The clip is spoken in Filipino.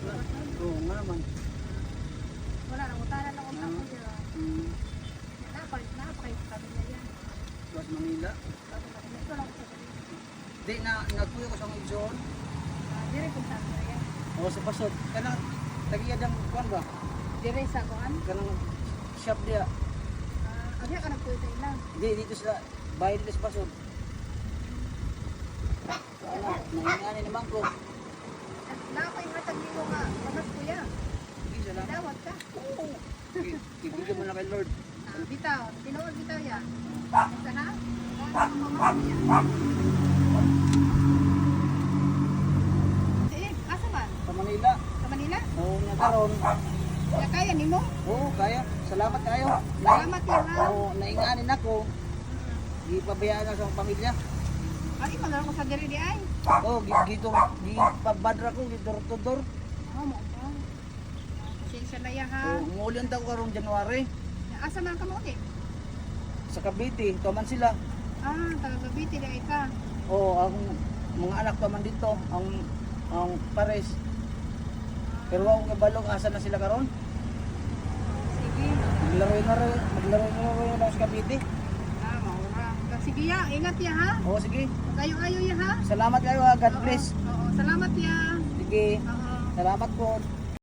naman. Wala na, utanan lang utang ko dyan. Hmm. Niya yan. Plus Manila. Na, ito lang sabi. Di na nagpuyo ko sa mga igsoon. Dire kung saan na yan. O sa pasod. Kanang tagiyad ang kuan ba? Dire sa kuan. Kanang shop dia. Ah, Agya ka nagpuyo sa ilang. Di dito sa bahay dito sa pasod. Ano, nangingani naman ko. Napay matag mo nga, magas kuya. Dawat ka. Oo. Ibigay mo na kay Lord. Ah, bitaw, tinuod bitaw yan. Isa na? Niya. Eh, asa man? Sa Manila. Sa Manila? Oo, nga karon. Ya kaya nimo? Oo, kaya. Salamat kayo. Salamat yan ha. Oo, nainganin ako. Di pabayaan na sa pamilya. Ay, magano ko sa diri di ay. Oo, gi- gito, di pabadra ko, gito to door. Oh, mo ko. Pasensya na ya ha. Oo, umuulan daw karong January. Asa man ka mo? Sa Cavite, tuman sila. Ah, taga Cavite ay ka. Oo, ang mga anak pa man dito, ang ang pares. Pero ako kabalong asa na sila karon? Sige. Maglaro na rin, maglaro na rin lang sa Cavite. Ah, maura. Sige ya, ingat ya ha. Oo, sige. Kayo ayo ya ha. Salamat kayo, ha. God bless. Oo, oo. salamat ya. Sige, Oo. salamat po.